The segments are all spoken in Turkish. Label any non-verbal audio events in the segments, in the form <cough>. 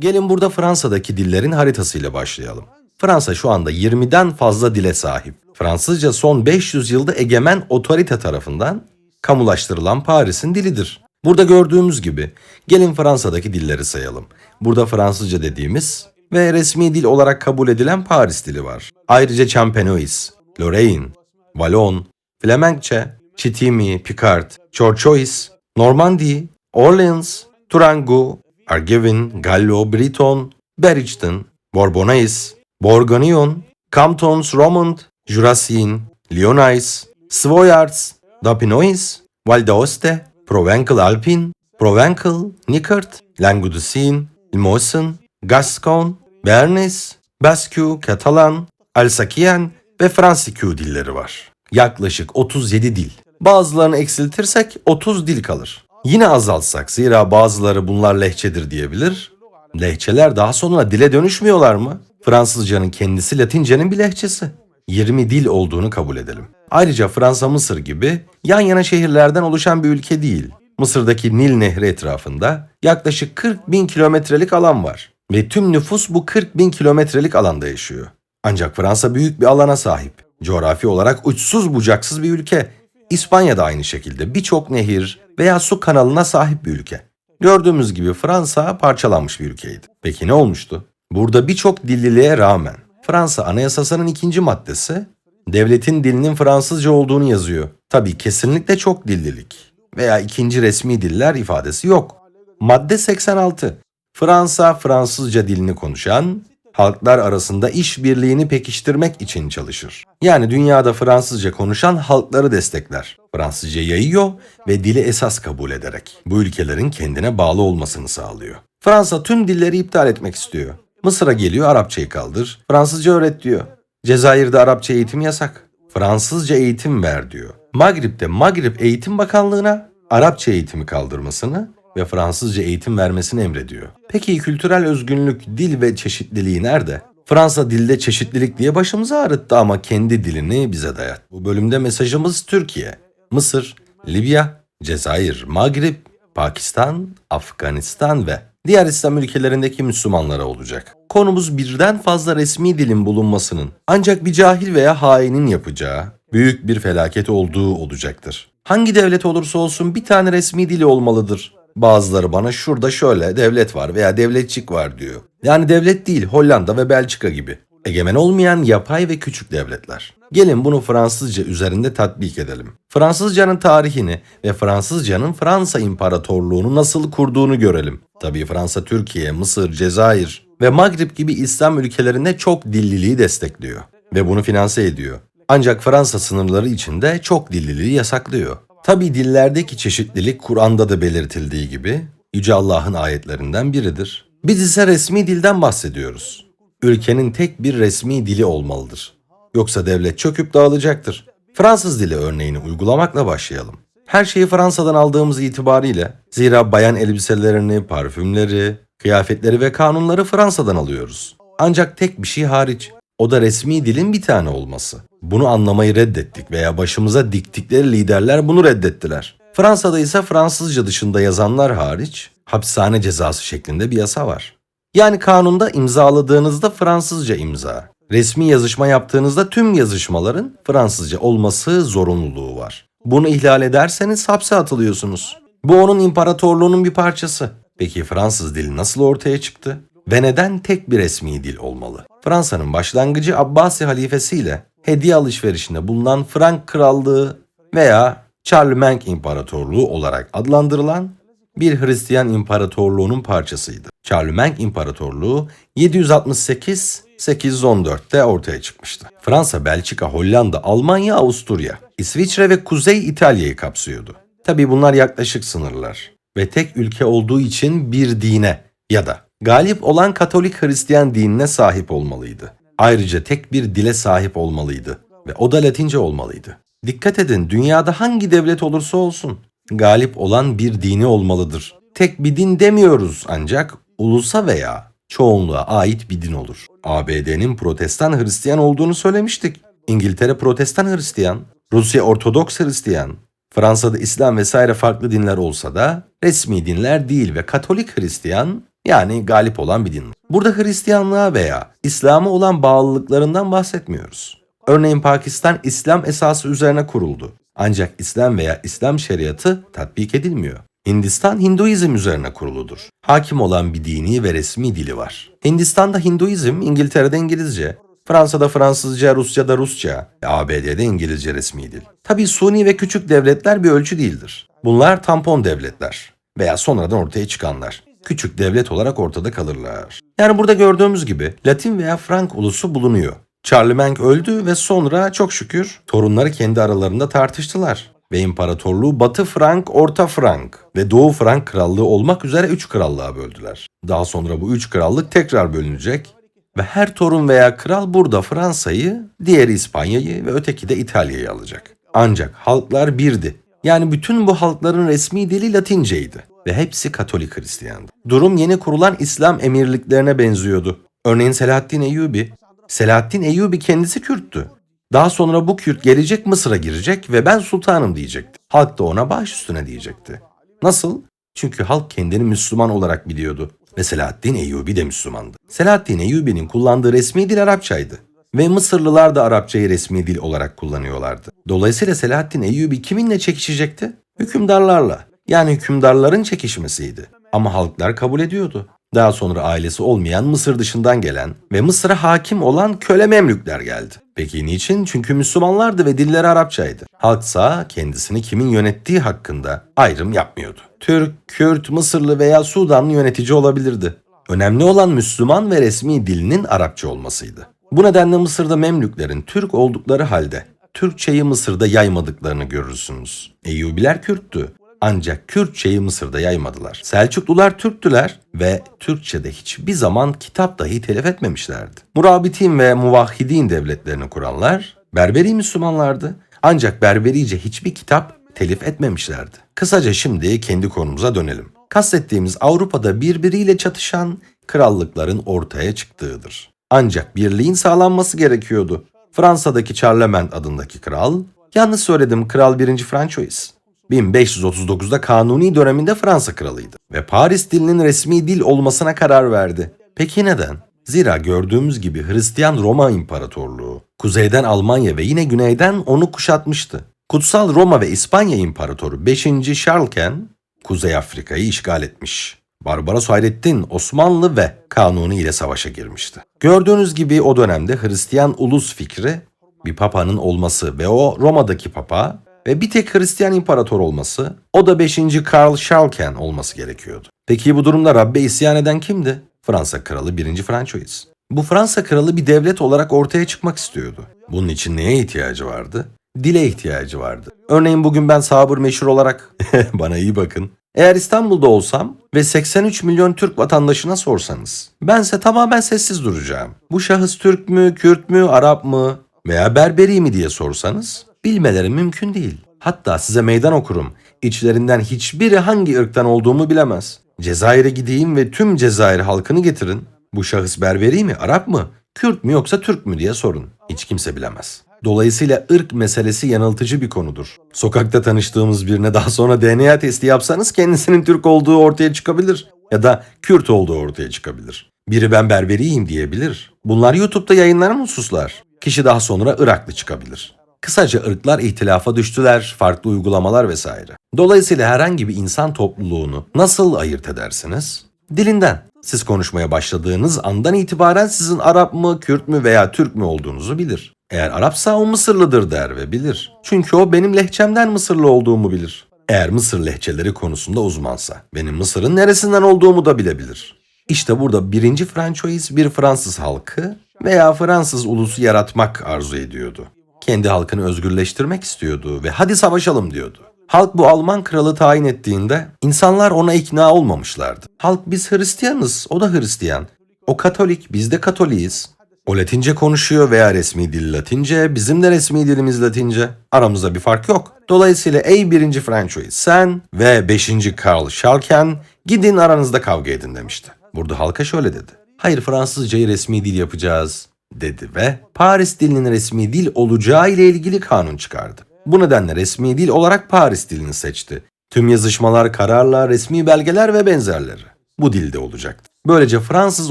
Gelin burada Fransa'daki dillerin haritasıyla başlayalım. Fransa şu anda 20'den fazla dile sahip. Fransızca son 500 yılda egemen otorite tarafından kamulaştırılan Paris'in dilidir. Burada gördüğümüz gibi gelin Fransa'daki dilleri sayalım. Burada Fransızca dediğimiz ve resmi dil olarak kabul edilen Paris dili var. Ayrıca Champenois, Lorraine, Wallon, Flemenkçe, Chitimi, Picard, Chorchois, Normandy, Orleans, Turango, Argevin, Gallo, Briton, Berrichton, Bourbonnais, Bourguignon, Camptons, Romand, Jurassien, Lyonnais, Savoyards, Dapinois, Val d'Aoste, Provençal Alpin, Provençal, Nickert, Languedocin, Limousin, Gascon, Bernis, Basque, Katalan, Alsakien ve Fransikü dilleri var. Yaklaşık 37 dil. Bazılarını eksiltirsek 30 dil kalır. Yine azaltsak zira bazıları bunlar lehçedir diyebilir. Lehçeler daha sonra dile dönüşmüyorlar mı? Fransızcanın kendisi Latincenin bir lehçesi. 20 dil olduğunu kabul edelim. Ayrıca Fransa Mısır gibi yan yana şehirlerden oluşan bir ülke değil. Mısır'daki Nil Nehri etrafında yaklaşık 40 bin kilometrelik alan var. Ve tüm nüfus bu 40 bin kilometrelik alanda yaşıyor. Ancak Fransa büyük bir alana sahip. Coğrafi olarak uçsuz bucaksız bir ülke. İspanya da aynı şekilde birçok nehir veya su kanalına sahip bir ülke. Gördüğümüz gibi Fransa parçalanmış bir ülkeydi. Peki ne olmuştu? Burada birçok dilliliğe rağmen Fransa Anayasası'nın ikinci maddesi devletin dilinin Fransızca olduğunu yazıyor. Tabii kesinlikle çok dillilik veya ikinci resmi diller ifadesi yok. Madde 86. Fransa Fransızca dilini konuşan halklar arasında işbirliğini pekiştirmek için çalışır. Yani dünyada Fransızca konuşan halkları destekler. Fransızca yayıyor ve dili esas kabul ederek bu ülkelerin kendine bağlı olmasını sağlıyor. Fransa tüm dilleri iptal etmek istiyor. Mısır'a geliyor Arapçayı kaldır, Fransızca öğret diyor. Cezayir'de Arapça eğitim yasak. Fransızca eğitim ver diyor. Magrib'de Magrib Eğitim Bakanlığı'na Arapça eğitimi kaldırmasını ve Fransızca eğitim vermesini emrediyor. Peki kültürel özgünlük, dil ve çeşitliliği nerede? Fransa dilde çeşitlilik diye başımızı ağrıttı ama kendi dilini bize dayat. Bu bölümde mesajımız Türkiye, Mısır, Libya, Cezayir, Magrib, Pakistan, Afganistan ve diğer İslam ülkelerindeki Müslümanlara olacak. Konumuz birden fazla resmi dilin bulunmasının ancak bir cahil veya hainin yapacağı büyük bir felaket olduğu olacaktır. Hangi devlet olursa olsun bir tane resmi dili olmalıdır. Bazıları bana şurada şöyle devlet var veya devletçik var diyor. Yani devlet değil Hollanda ve Belçika gibi. Egemen olmayan yapay ve küçük devletler. Gelin bunu Fransızca üzerinde tatbik edelim. Fransızcanın tarihini ve Fransızcanın Fransa İmparatorluğunu nasıl kurduğunu görelim. Tabii Fransa Türkiye, Mısır, Cezayir ve Magrib gibi İslam ülkelerinde çok dilliliği destekliyor ve bunu finanse ediyor. Ancak Fransa sınırları içinde çok dilliliği yasaklıyor. Tabi dillerdeki çeşitlilik Kur'an'da da belirtildiği gibi Yüce Allah'ın ayetlerinden biridir. Biz ise resmi dilden bahsediyoruz. Ülkenin tek bir resmi dili olmalıdır. Yoksa devlet çöküp dağılacaktır. Fransız dili örneğini uygulamakla başlayalım. Her şeyi Fransa'dan aldığımız itibariyle zira bayan elbiselerini, parfümleri, kıyafetleri ve kanunları Fransa'dan alıyoruz. Ancak tek bir şey hariç. O da resmi dilin bir tane olması. Bunu anlamayı reddettik veya başımıza diktikleri liderler bunu reddettiler. Fransa'da ise Fransızca dışında yazanlar hariç hapishane cezası şeklinde bir yasa var. Yani kanunda imzaladığınızda Fransızca imza. Resmi yazışma yaptığınızda tüm yazışmaların Fransızca olması zorunluluğu var. Bunu ihlal ederseniz hapse atılıyorsunuz. Bu onun imparatorluğunun bir parçası. Peki Fransız dili nasıl ortaya çıktı? Ve neden tek bir resmi dil olmalı? Fransa'nın başlangıcı Abbasi halifesiyle hediye alışverişinde bulunan Frank Krallığı veya Charlemagne İmparatorluğu olarak adlandırılan bir Hristiyan imparatorluğunun parçasıydı. Charlemagne İmparatorluğu 768-814'te ortaya çıkmıştı. Fransa, Belçika, Hollanda, Almanya, Avusturya, İsviçre ve Kuzey İtalya'yı kapsıyordu. Tabi bunlar yaklaşık sınırlar ve tek ülke olduğu için bir dine ya da galip olan Katolik Hristiyan dinine sahip olmalıydı. Ayrıca tek bir dile sahip olmalıydı ve o da Latince olmalıydı. Dikkat edin dünyada hangi devlet olursa olsun galip olan bir dini olmalıdır. Tek bir din demiyoruz ancak ulusa veya çoğunluğa ait bir din olur. ABD'nin protestan Hristiyan olduğunu söylemiştik. İngiltere protestan Hristiyan, Rusya Ortodoks Hristiyan, Fransa'da İslam vesaire farklı dinler olsa da resmi dinler değil ve Katolik Hristiyan Yani galip olan bir din. Burada Hristiyanlığa veya İslam'a olan bağlılıklarından bahsetmiyoruz. Örneğin Pakistan İslam esası üzerine kuruldu. Ancak İslam veya İslam şeriatı tatbik edilmiyor. Hindistan Hinduizm üzerine kuruludur. Hakim olan bir dini ve resmi dili var. Hindistan'da Hinduizm, İngiltere'de İngilizce, Fransa'da Fransızca, Rusça'da Rusça, ABD'de İngilizce resmi dil. Tabii suni ve küçük devletler bir ölçü değildir. Bunlar tampon devletler veya sonradan ortaya çıkanlar. Küçük devlet olarak ortada kalırlar. Yani burada gördüğümüz gibi Latin veya Frank ulusu bulunuyor. Charlemagne öldü ve sonra çok şükür torunları kendi aralarında tartıştılar. Ve imparatorluğu Batı Frank, Orta Frank ve Doğu Frank krallığı olmak üzere üç krallığa böldüler. Daha sonra bu üç krallık tekrar bölünecek ve her torun veya kral burada Fransa'yı, diğeri İspanya'yı ve öteki de İtalya'yı alacak. Ancak halklar birdi. Yani bütün bu halkların resmi dili Latinceydi ve hepsi Katolik Hristiyandı. Durum yeni kurulan İslam emirliklerine benziyordu. Örneğin Selahaddin Eyyubi. Selahaddin Eyyubi kendisi Kürttü. Daha sonra bu Kürt gelecek Mısır'a girecek ve ben sultanım diyecekti. Halk da ona baş üstüne diyecekti. Nasıl? Çünkü halk kendini Müslüman olarak biliyordu. Ve Selahaddin Eyyubi de Müslümandı. Selahaddin Eyyubi'nin kullandığı resmi dil Arapçaydı. Ve Mısırlılar da Arapçayı resmi dil olarak kullanıyorlardı. Dolayısıyla Selahaddin Eyyubi kiminle çekişecekti? Hükümdarlarla. Yani hükümdarların çekişmesiydi. Ama halklar kabul ediyordu. Daha sonra ailesi olmayan Mısır dışından gelen ve Mısır'a hakim olan köle Memlükler geldi. Peki niçin? Çünkü Müslümanlardı ve dilleri Arapçaydı. Halksa kendisini kimin yönettiği hakkında ayrım yapmıyordu. Türk, Kürt, Mısırlı veya Sudanlı yönetici olabilirdi. Önemli olan Müslüman ve resmi dilinin Arapça olmasıydı. Bu nedenle Mısır'da Memlüklerin Türk oldukları halde Türkçeyi Mısır'da yaymadıklarını görürsünüz. Eyyubiler Kürttü. Ancak Kürtçeyi Mısır'da yaymadılar. Selçuklular Türktüler ve Türkçe'de hiçbir zaman kitap dahi telif etmemişlerdi. Murabitin ve Muvahhidin devletlerini kuranlar Berberi Müslümanlardı. Ancak Berberice hiçbir kitap telif etmemişlerdi. Kısaca şimdi kendi konumuza dönelim. Kastettiğimiz Avrupa'da birbiriyle çatışan krallıkların ortaya çıktığıdır. Ancak birliğin sağlanması gerekiyordu. Fransa'daki Charlemagne adındaki kral, yalnız söyledim Kral 1. Francois. 1539'da kanuni döneminde Fransa kralıydı ve Paris dilinin resmi dil olmasına karar verdi. Peki neden? Zira gördüğümüz gibi Hristiyan Roma İmparatorluğu kuzeyden Almanya ve yine güneyden onu kuşatmıştı. Kutsal Roma ve İspanya İmparatoru 5. Charlesken Kuzey Afrika'yı işgal etmiş. Barbaros Hayrettin Osmanlı ve Kanuni ile savaşa girmişti. Gördüğünüz gibi o dönemde Hristiyan ulus fikri bir papanın olması ve o Roma'daki papa ve bir tek Hristiyan imparator olması, o da 5. Karl Schalken olması gerekiyordu. Peki bu durumda Rabbe isyan eden kimdi? Fransa kralı 1. Francois. Bu Fransa kralı bir devlet olarak ortaya çıkmak istiyordu. Bunun için neye ihtiyacı vardı? Dile ihtiyacı vardı. Örneğin bugün ben sabır meşhur olarak, <laughs> bana iyi bakın, eğer İstanbul'da olsam ve 83 milyon Türk vatandaşına sorsanız, bense tamamen sessiz duracağım. Bu şahıs Türk mü, Kürt mü, Arap mı veya Berberi mi diye sorsanız, bilmeleri mümkün değil. Hatta size meydan okurum. İçlerinden hiçbiri hangi ırktan olduğumu bilemez. Cezayir'e gideyim ve tüm Cezayir halkını getirin. Bu şahıs Berberi mi, Arap mı, Kürt mü yoksa Türk mü diye sorun. Hiç kimse bilemez. Dolayısıyla ırk meselesi yanıltıcı bir konudur. Sokakta tanıştığımız birine daha sonra DNA testi yapsanız kendisinin Türk olduğu ortaya çıkabilir ya da Kürt olduğu ortaya çıkabilir. Biri ben Berberiyim diyebilir. Bunlar YouTube'da yayınlanan hususlar. Kişi daha sonra Iraklı çıkabilir. Kısaca ırklar ihtilafa düştüler, farklı uygulamalar vesaire. Dolayısıyla herhangi bir insan topluluğunu nasıl ayırt edersiniz? Dilinden. Siz konuşmaya başladığınız andan itibaren sizin Arap mı, Kürt mü veya Türk mü olduğunuzu bilir. Eğer Arapsa o Mısırlıdır der ve bilir. Çünkü o benim lehçemden Mısırlı olduğumu bilir. Eğer Mısır lehçeleri konusunda uzmansa, benim Mısır'ın neresinden olduğumu da bilebilir. İşte burada birinci Francois bir Fransız halkı veya Fransız ulusu yaratmak arzu ediyordu. Kendi halkını özgürleştirmek istiyordu ve hadi savaşalım diyordu. Halk bu Alman kralı tayin ettiğinde insanlar ona ikna olmamışlardı. Halk biz Hristiyanız, o da Hristiyan. O Katolik, biz de Katoliyiz. O Latince konuşuyor veya resmi dil Latince, bizim de resmi dilimiz Latince. Aramızda bir fark yok. Dolayısıyla ey birinci Francois sen ve beşinci Karl Schalken gidin aranızda kavga edin demişti. Burada halka şöyle dedi. Hayır Fransızcayı resmi dil yapacağız dedi ve Paris dilinin resmi dil olacağı ile ilgili kanun çıkardı. Bu nedenle resmi dil olarak Paris dilini seçti. Tüm yazışmalar, kararlar, resmi belgeler ve benzerleri bu dilde olacaktı. Böylece Fransız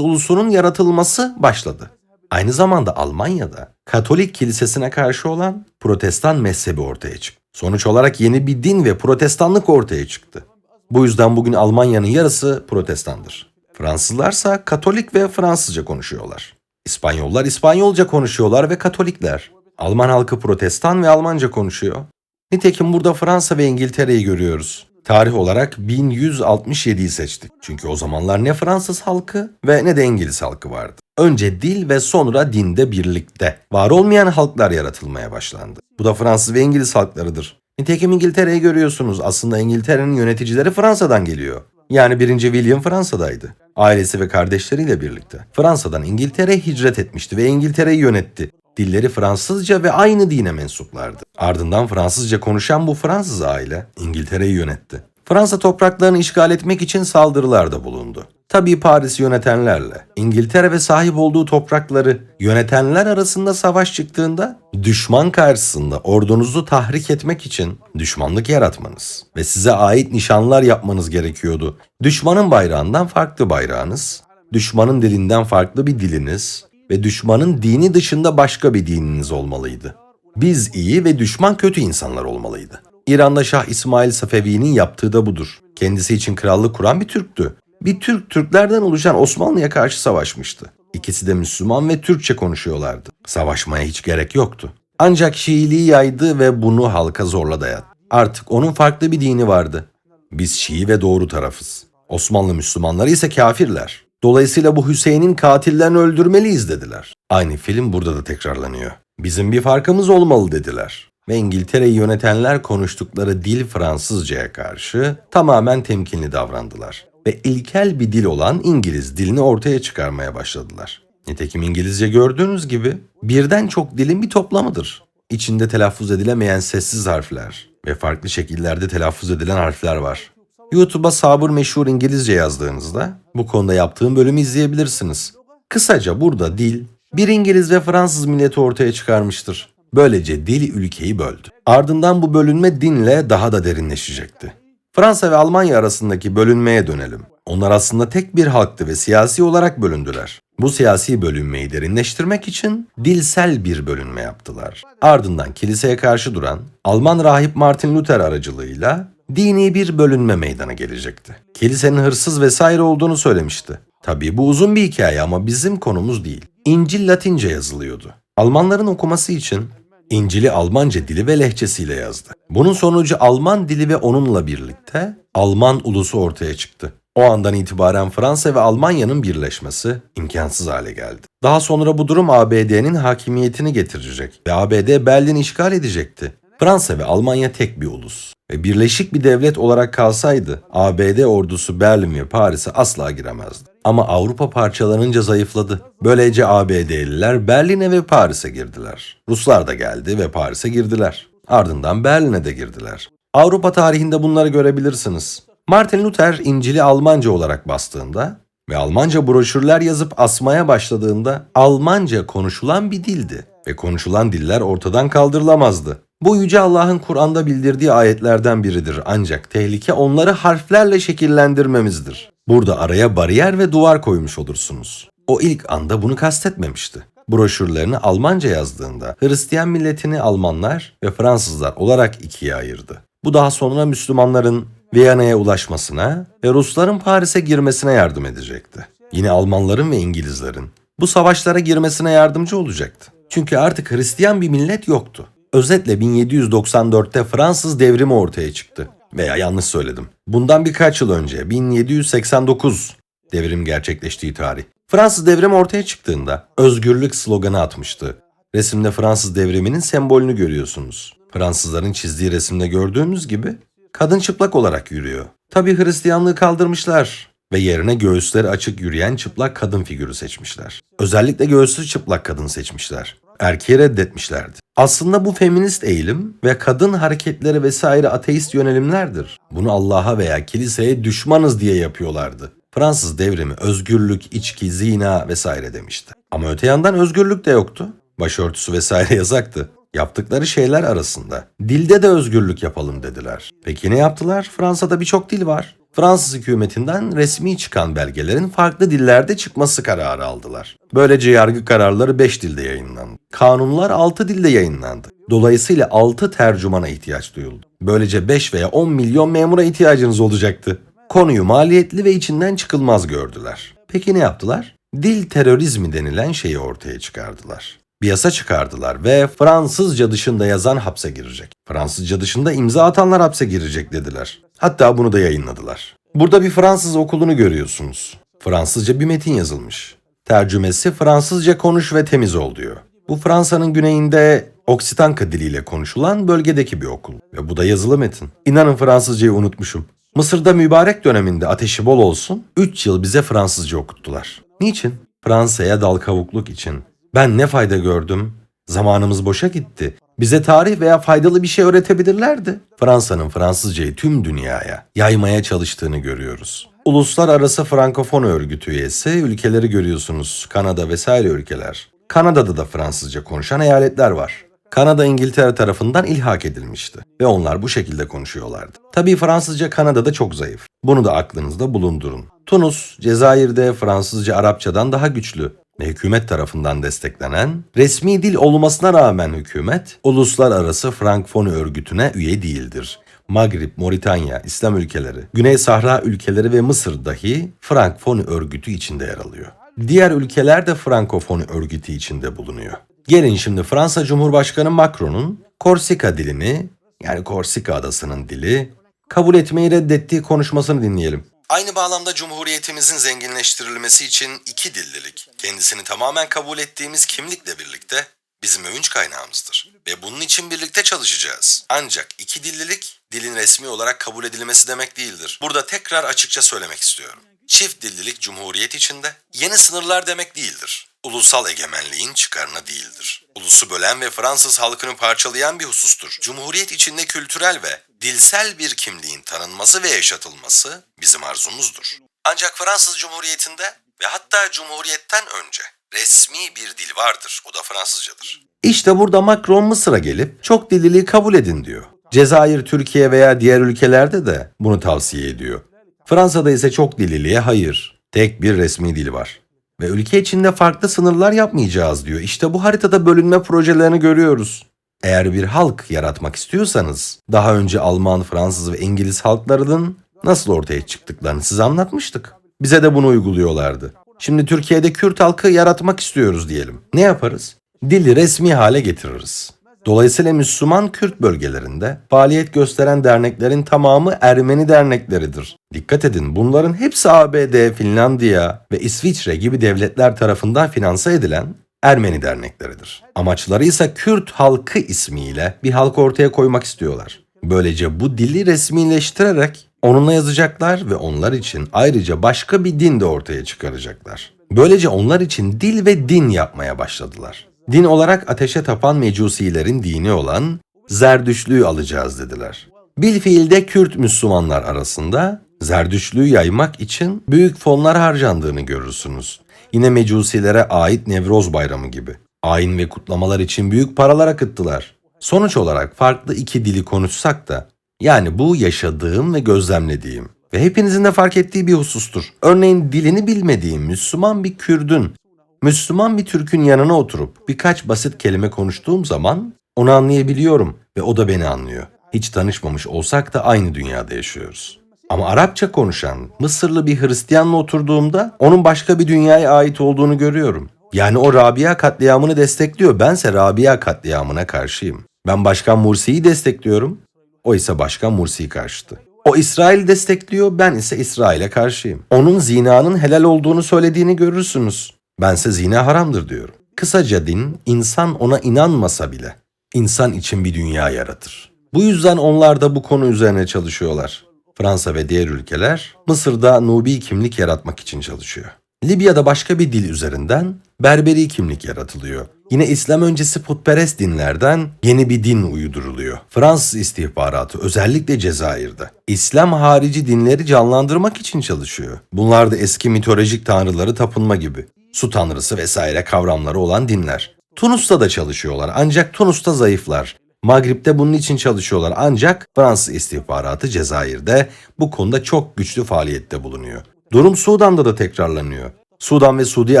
ulusunun yaratılması başladı. Aynı zamanda Almanya'da Katolik kilisesine karşı olan Protestan mezhebi ortaya çıktı. Sonuç olarak yeni bir din ve protestanlık ortaya çıktı. Bu yüzden bugün Almanya'nın yarısı protestandır. Fransızlarsa Katolik ve Fransızca konuşuyorlar. İspanyollar İspanyolca konuşuyorlar ve Katolikler. Alman halkı protestan ve Almanca konuşuyor. Nitekim burada Fransa ve İngiltere'yi görüyoruz. Tarih olarak 1167'yi seçtik. Çünkü o zamanlar ne Fransız halkı ve ne de İngiliz halkı vardı. Önce dil ve sonra dinde birlikte var olmayan halklar yaratılmaya başlandı. Bu da Fransız ve İngiliz halklarıdır. Nitekim İngiltere'yi görüyorsunuz. Aslında İngiltere'nin yöneticileri Fransa'dan geliyor. Yani 1. William Fransa'daydı. Ailesi ve kardeşleriyle birlikte. Fransa'dan İngiltere'ye hicret etmişti ve İngiltere'yi yönetti. Dilleri Fransızca ve aynı dine mensuplardı. Ardından Fransızca konuşan bu Fransız aile İngiltere'yi yönetti. Fransa topraklarını işgal etmek için saldırılarda bulundu. Tabii Paris'i yönetenlerle İngiltere ve sahip olduğu toprakları yönetenler arasında savaş çıktığında düşman karşısında ordunuzu tahrik etmek için düşmanlık yaratmanız ve size ait nişanlar yapmanız gerekiyordu. Düşmanın bayrağından farklı bayrağınız, düşmanın dilinden farklı bir diliniz ve düşmanın dini dışında başka bir dininiz olmalıydı. Biz iyi ve düşman kötü insanlar olmalıydı. İran'da Şah İsmail Safevi'nin yaptığı da budur. Kendisi için krallık kuran bir Türktü. Bir Türk Türklerden oluşan Osmanlı'ya karşı savaşmıştı. İkisi de Müslüman ve Türkçe konuşuyorlardı. Savaşmaya hiç gerek yoktu. Ancak Şiiliği yaydı ve bunu halka zorla dayattı. Artık onun farklı bir dini vardı. Biz Şii ve doğru tarafız. Osmanlı Müslümanları ise kafirler. Dolayısıyla bu Hüseyin'in katillerini öldürmeliyiz dediler. Aynı film burada da tekrarlanıyor. Bizim bir farkımız olmalı dediler. Ve İngiltere'yi yönetenler konuştukları dil Fransızcaya karşı tamamen temkinli davrandılar. Ve ilkel bir dil olan İngiliz dilini ortaya çıkarmaya başladılar. Nitekim İngilizce gördüğünüz gibi birden çok dilin bir toplamıdır. İçinde telaffuz edilemeyen sessiz harfler ve farklı şekillerde telaffuz edilen harfler var. YouTube'a sabır meşhur İngilizce yazdığınızda bu konuda yaptığım bölümü izleyebilirsiniz. Kısaca burada dil bir İngiliz ve Fransız milleti ortaya çıkarmıştır. Böylece dil ülkeyi böldü. Ardından bu bölünme dinle daha da derinleşecekti. Fransa ve Almanya arasındaki bölünmeye dönelim. Onlar aslında tek bir halktı ve siyasi olarak bölündüler. Bu siyasi bölünmeyi derinleştirmek için dilsel bir bölünme yaptılar. Ardından kiliseye karşı duran Alman rahip Martin Luther aracılığıyla dini bir bölünme meydana gelecekti. Kilisenin hırsız vesaire olduğunu söylemişti. Tabii bu uzun bir hikaye ama bizim konumuz değil. İncil Latince yazılıyordu. Almanların okuması için İncil'i Almanca dili ve lehçesiyle yazdı. Bunun sonucu Alman dili ve onunla birlikte Alman ulusu ortaya çıktı. O andan itibaren Fransa ve Almanya'nın birleşmesi imkansız hale geldi. Daha sonra bu durum ABD'nin hakimiyetini getirecek ve ABD Berlin işgal edecekti. Fransa ve Almanya tek bir ulus birleşik bir devlet olarak kalsaydı ABD ordusu Berlin ve Paris'e asla giremezdi. Ama Avrupa parçalanınca zayıfladı. Böylece ABD'liler Berlin'e ve Paris'e girdiler. Ruslar da geldi ve Paris'e girdiler. Ardından Berlin'e de girdiler. Avrupa tarihinde bunları görebilirsiniz. Martin Luther İncil'i Almanca olarak bastığında ve Almanca broşürler yazıp asmaya başladığında Almanca konuşulan bir dildi ve konuşulan diller ortadan kaldırılamazdı. Bu yüce Allah'ın Kur'an'da bildirdiği ayetlerden biridir ancak tehlike onları harflerle şekillendirmemizdir. Burada araya bariyer ve duvar koymuş olursunuz. O ilk anda bunu kastetmemişti. Broşürlerini Almanca yazdığında Hristiyan milletini Almanlar ve Fransızlar olarak ikiye ayırdı. Bu daha sonra Müslümanların Viyana'ya ulaşmasına ve Rusların Paris'e girmesine yardım edecekti. Yine Almanların ve İngilizlerin bu savaşlara girmesine yardımcı olacaktı. Çünkü artık Hristiyan bir millet yoktu. Özetle 1794'te Fransız devrimi ortaya çıktı. Veya yanlış söyledim. Bundan birkaç yıl önce 1789 devrim gerçekleştiği tarih. Fransız devrimi ortaya çıktığında özgürlük sloganı atmıştı. Resimde Fransız devriminin sembolünü görüyorsunuz. Fransızların çizdiği resimde gördüğünüz gibi kadın çıplak olarak yürüyor. Tabi Hristiyanlığı kaldırmışlar ve yerine göğüsleri açık yürüyen çıplak kadın figürü seçmişler. Özellikle göğüslü çıplak kadın seçmişler. Erkeği reddetmişlerdi. Aslında bu feminist eğilim ve kadın hareketleri vesaire ateist yönelimlerdir. Bunu Allah'a veya kiliseye düşmanız diye yapıyorlardı. Fransız devrimi özgürlük, içki, zina vesaire demişti. Ama öte yandan özgürlük de yoktu. Başörtüsü vesaire <laughs> yasaktı. Yaptıkları şeyler arasında dilde de özgürlük yapalım dediler. Peki ne yaptılar? Fransa'da birçok dil var. Fransız hükümetinden resmi çıkan belgelerin farklı dillerde çıkması kararı aldılar. Böylece yargı kararları 5 dilde yayınlandı. Kanunlar 6 dilde yayınlandı. Dolayısıyla 6 tercümana ihtiyaç duyuldu. Böylece 5 veya 10 milyon memura ihtiyacınız olacaktı. Konuyu maliyetli ve içinden çıkılmaz gördüler. Peki ne yaptılar? Dil terörizmi denilen şeyi ortaya çıkardılar. Bir yasa çıkardılar ve Fransızca dışında yazan hapse girecek. Fransızca dışında imza atanlar hapse girecek dediler. Hatta bunu da yayınladılar. Burada bir Fransız okulunu görüyorsunuz. Fransızca bir metin yazılmış. Tercümesi Fransızca konuş ve temiz ol diyor. Bu Fransa'nın güneyinde Oksitanka diliyle konuşulan bölgedeki bir okul. Ve bu da yazılı metin. İnanın Fransızcayı unutmuşum. Mısır'da mübarek döneminde ateşi bol olsun 3 yıl bize Fransızca okuttular. Niçin? Fransa'ya dal kavukluk için. Ben ne fayda gördüm? Zamanımız boşa gitti. Bize tarih veya faydalı bir şey öğretebilirlerdi. Fransa'nın Fransızcayı tüm dünyaya yaymaya çalıştığını görüyoruz. Uluslararası Frankofon Örgütü üyesi ülkeleri görüyorsunuz. Kanada vesaire ülkeler. Kanada'da da Fransızca konuşan eyaletler var. Kanada İngiltere tarafından ilhak edilmişti ve onlar bu şekilde konuşuyorlardı. Tabii Fransızca Kanada'da çok zayıf. Bunu da aklınızda bulundurun. Tunus, Cezayir'de Fransızca Arapçadan daha güçlü ve hükümet tarafından desteklenen, resmi dil olmasına rağmen hükümet, uluslararası Frankfoni örgütüne üye değildir. Magrib, Moritanya, İslam ülkeleri, Güney Sahra ülkeleri ve Mısır dahi Frankfoni örgütü içinde yer alıyor. Diğer ülkeler de Frankofoni örgütü içinde bulunuyor. Gelin şimdi Fransa Cumhurbaşkanı Macron'un Korsika dilini, yani Korsika adasının dili, kabul etmeyi reddettiği konuşmasını dinleyelim. Aynı bağlamda Cumhuriyetimizin zenginleştirilmesi için iki dillilik, kendisini tamamen kabul ettiğimiz kimlikle birlikte bizim övünç kaynağımızdır. Ve bunun için birlikte çalışacağız. Ancak iki dillilik, dilin resmi olarak kabul edilmesi demek değildir. Burada tekrar açıkça söylemek istiyorum. Çift dillilik Cumhuriyet içinde yeni sınırlar demek değildir. Ulusal egemenliğin çıkarına değildir. Ulusu bölen ve Fransız halkını parçalayan bir husustur. Cumhuriyet içinde kültürel ve dilsel bir kimliğin tanınması ve yaşatılması bizim arzumuzdur. Ancak Fransız Cumhuriyeti'nde ve hatta Cumhuriyet'ten önce resmi bir dil vardır. O da Fransızcadır. İşte burada Macron Mısır'a gelip çok dilliliği kabul edin diyor. Cezayir, Türkiye veya diğer ülkelerde de bunu tavsiye ediyor. Fransa'da ise çok dilliliğe hayır. Tek bir resmi dil var. Ve ülke içinde farklı sınırlar yapmayacağız diyor. İşte bu haritada bölünme projelerini görüyoruz. Eğer bir halk yaratmak istiyorsanız daha önce Alman, Fransız ve İngiliz halklarının nasıl ortaya çıktıklarını size anlatmıştık. Bize de bunu uyguluyorlardı. Şimdi Türkiye'de Kürt halkı yaratmak istiyoruz diyelim. Ne yaparız? Dili resmi hale getiririz. Dolayısıyla Müslüman Kürt bölgelerinde faaliyet gösteren derneklerin tamamı Ermeni dernekleridir. Dikkat edin bunların hepsi ABD, Finlandiya ve İsviçre gibi devletler tarafından finanse edilen Ermeni dernekleridir. Amaçları ise Kürt halkı ismiyle bir halk ortaya koymak istiyorlar. Böylece bu dili resmileştirerek onunla yazacaklar ve onlar için ayrıca başka bir din de ortaya çıkaracaklar. Böylece onlar için dil ve din yapmaya başladılar. Din olarak ateşe tapan mecusilerin dini olan Zerdüşlüğü alacağız dediler. Bilfiilde Kürt Müslümanlar arasında Zerdüşlüğü yaymak için büyük fonlar harcandığını görürsünüz. Yine mecusilere ait Nevroz Bayramı gibi. Ayin ve kutlamalar için büyük paralar akıttılar. Sonuç olarak farklı iki dili konuşsak da yani bu yaşadığım ve gözlemlediğim ve hepinizin de fark ettiği bir husustur. Örneğin dilini bilmediğim Müslüman bir Kürdün Müslüman bir Türk'ün yanına oturup birkaç basit kelime konuştuğum zaman onu anlayabiliyorum ve o da beni anlıyor. Hiç tanışmamış olsak da aynı dünyada yaşıyoruz. Ama Arapça konuşan Mısırlı bir Hristiyanla oturduğumda onun başka bir dünyaya ait olduğunu görüyorum. Yani o Rabia katliamını destekliyor. Bense Rabia katliamına karşıyım. Ben Başkan Mursi'yi destekliyorum. O ise Başkan Mursi'yi karşıtı. O İsrail destekliyor, ben ise İsrail'e karşıyım. Onun zinanın helal olduğunu söylediğini görürsünüz. Bense zina haramdır diyorum. Kısaca din, insan ona inanmasa bile insan için bir dünya yaratır. Bu yüzden onlar da bu konu üzerine çalışıyorlar. Fransa ve diğer ülkeler Mısır'da Nubi kimlik yaratmak için çalışıyor. Libya'da başka bir dil üzerinden Berberi kimlik yaratılıyor. Yine İslam öncesi putperest dinlerden yeni bir din uyduruluyor. Fransız istihbaratı özellikle Cezayir'de İslam harici dinleri canlandırmak için çalışıyor. Bunlar da eski mitolojik tanrıları tapınma gibi. Su tanrısı vesaire kavramları olan dinler. Tunus'ta da çalışıyorlar ancak Tunus'ta zayıflar. Magrib'de bunun için çalışıyorlar ancak Fransız istihbaratı Cezayir'de bu konuda çok güçlü faaliyette bulunuyor. Durum Sudan'da da tekrarlanıyor. Sudan ve Suudi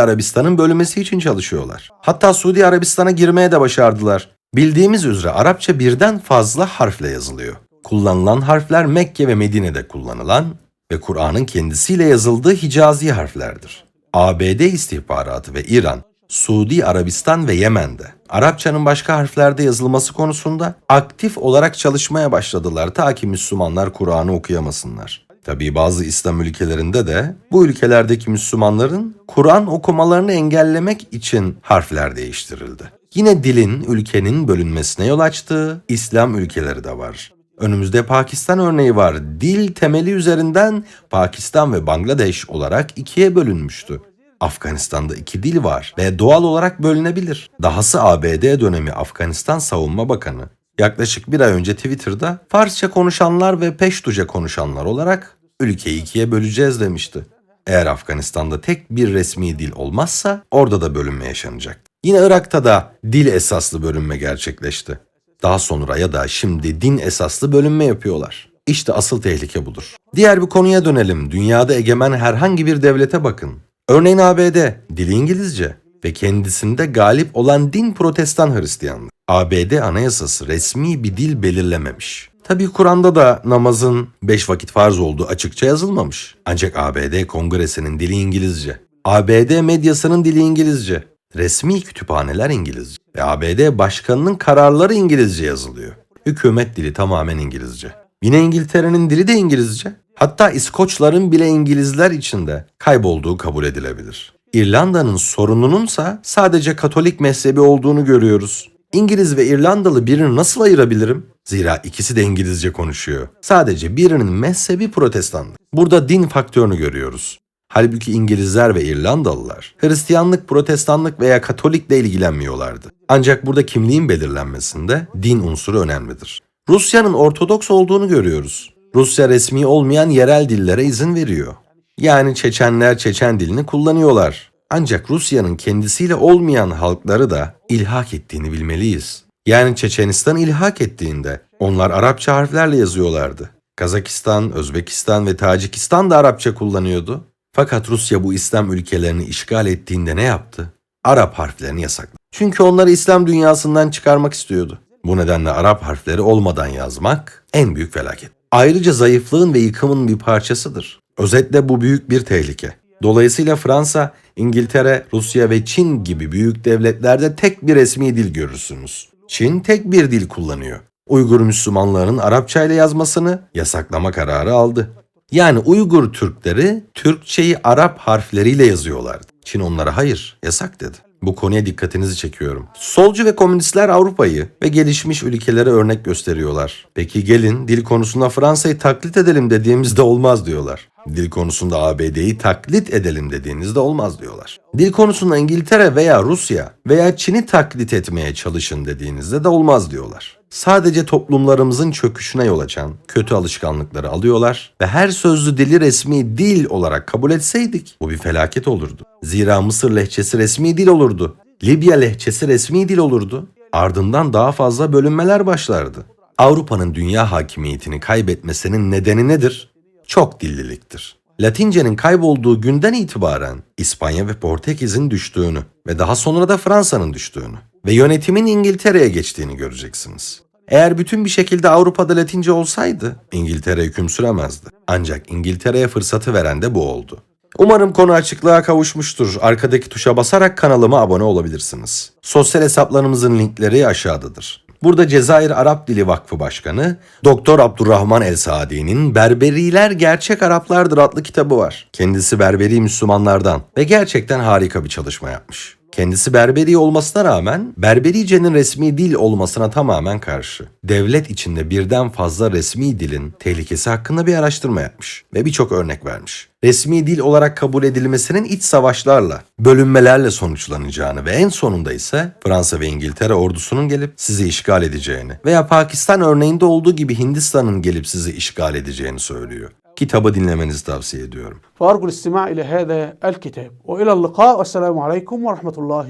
Arabistan'ın bölünmesi için çalışıyorlar. Hatta Suudi Arabistan'a girmeye de başardılar. Bildiğimiz üzere Arapça birden fazla harfle yazılıyor. Kullanılan harfler Mekke ve Medine'de kullanılan ve Kur'an'ın kendisiyle yazıldığı Hicazi harflerdir. ABD istihbaratı ve İran, Suudi Arabistan ve Yemen'de Arapçanın başka harflerde yazılması konusunda aktif olarak çalışmaya başladılar ta ki Müslümanlar Kur'an'ı okuyamasınlar. Tabii bazı İslam ülkelerinde de bu ülkelerdeki Müslümanların Kur'an okumalarını engellemek için harfler değiştirildi. Yine dilin ülkenin bölünmesine yol açtığı İslam ülkeleri de var. Önümüzde Pakistan örneği var. Dil temeli üzerinden Pakistan ve Bangladeş olarak ikiye bölünmüştü. Afganistan'da iki dil var ve doğal olarak bölünebilir. Dahası ABD dönemi Afganistan Savunma Bakanı yaklaşık bir ay önce Twitter'da Farsça konuşanlar ve Peştuca konuşanlar olarak ülkeyi ikiye böleceğiz demişti. Eğer Afganistan'da tek bir resmi dil olmazsa orada da bölünme yaşanacak. Yine Irak'ta da dil esaslı bölünme gerçekleşti. Daha sonra ya da şimdi din esaslı bölünme yapıyorlar. İşte asıl tehlike budur. Diğer bir konuya dönelim. Dünyada egemen herhangi bir devlete bakın. Örneğin ABD, dili İngilizce ve kendisinde galip olan din protestan Hristiyanlık. ABD anayasası resmi bir dil belirlememiş. Tabii Kur'an'da da namazın 5 vakit farz olduğu açıkça yazılmamış. Ancak ABD kongresinin dili İngilizce. ABD medyasının dili İngilizce. Resmi kütüphaneler İngilizce. Ve ABD başkanının kararları İngilizce yazılıyor. Hükümet dili tamamen İngilizce. Yine İngiltere'nin dili de İngilizce. Hatta İskoçların bile İngilizler içinde kaybolduğu kabul edilebilir. İrlanda'nın sorunununsa sadece Katolik mezhebi olduğunu görüyoruz. İngiliz ve İrlandalı birini nasıl ayırabilirim? Zira ikisi de İngilizce konuşuyor. Sadece birinin mezhebi protestanlık. Burada din faktörünü görüyoruz. Halbuki İngilizler ve İrlandalılar Hristiyanlık, Protestanlık veya Katolikle ilgilenmiyorlardı. Ancak burada kimliğin belirlenmesinde din unsuru önemlidir. Rusya'nın Ortodoks olduğunu görüyoruz. Rusya resmi olmayan yerel dillere izin veriyor. Yani Çeçenler Çeçen dilini kullanıyorlar. Ancak Rusya'nın kendisiyle olmayan halkları da ilhak ettiğini bilmeliyiz. Yani Çeçenistan ilhak ettiğinde onlar Arapça harflerle yazıyorlardı. Kazakistan, Özbekistan ve Tacikistan da Arapça kullanıyordu. Fakat Rusya bu İslam ülkelerini işgal ettiğinde ne yaptı? Arap harflerini yasakladı. Çünkü onları İslam dünyasından çıkarmak istiyordu. Bu nedenle Arap harfleri olmadan yazmak en büyük felaket. Ayrıca zayıflığın ve yıkımın bir parçasıdır. Özetle bu büyük bir tehlike. Dolayısıyla Fransa, İngiltere, Rusya ve Çin gibi büyük devletlerde tek bir resmi dil görürsünüz. Çin tek bir dil kullanıyor. Uygur Müslümanlarının Arapça ile yazmasını yasaklama kararı aldı. Yani Uygur Türkleri Türkçeyi Arap harfleriyle yazıyorlardı. Çin onlara hayır, yasak dedi. Bu konuya dikkatinizi çekiyorum. Solcu ve komünistler Avrupa'yı ve gelişmiş ülkelere örnek gösteriyorlar. Peki gelin dil konusunda Fransa'yı taklit edelim dediğimizde olmaz diyorlar. Dil konusunda ABD'yi taklit edelim dediğinizde olmaz diyorlar. Dil konusunda İngiltere veya Rusya veya Çin'i taklit etmeye çalışın dediğinizde de olmaz diyorlar. Sadece toplumlarımızın çöküşüne yol açan kötü alışkanlıkları alıyorlar ve her sözlü dili resmi dil olarak kabul etseydik bu bir felaket olurdu. Zira Mısır lehçesi resmi dil olurdu. Libya lehçesi resmi dil olurdu. Ardından daha fazla bölünmeler başlardı. Avrupa'nın dünya hakimiyetini kaybetmesinin nedeni nedir? Çok dilliliktir. Latincenin kaybolduğu günden itibaren İspanya ve Portekiz'in düştüğünü ve daha sonra da Fransa'nın düştüğünü ve yönetimin İngiltere'ye geçtiğini göreceksiniz. Eğer bütün bir şekilde Avrupa'da Latince olsaydı İngiltere hüküm süremezdi. Ancak İngiltere'ye fırsatı veren de bu oldu. Umarım konu açıklığa kavuşmuştur. Arkadaki tuşa basarak kanalıma abone olabilirsiniz. Sosyal hesaplarımızın linkleri aşağıdadır. Burada Cezayir Arap Dili Vakfı Başkanı Doktor Abdurrahman El Saadi'nin Berberiler Gerçek Araplardır adlı kitabı var. Kendisi Berberi Müslümanlardan ve gerçekten harika bir çalışma yapmış. Kendisi Berberi olmasına rağmen Berberice'nin resmi dil olmasına tamamen karşı. Devlet içinde birden fazla resmi dilin tehlikesi hakkında bir araştırma yapmış ve birçok örnek vermiş. Resmi dil olarak kabul edilmesinin iç savaşlarla, bölünmelerle sonuçlanacağını ve en sonunda ise Fransa ve İngiltere ordusunun gelip sizi işgal edeceğini veya Pakistan örneğinde olduğu gibi Hindistan'ın gelip sizi işgal edeceğini söylüyor Kitabı dinlemenizi tavsiye ediyorum. فأرجو الاستماع إلى هذا الكتاب وإلى اللقاء والسلام عليكم ورحمة الله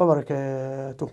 وبركاته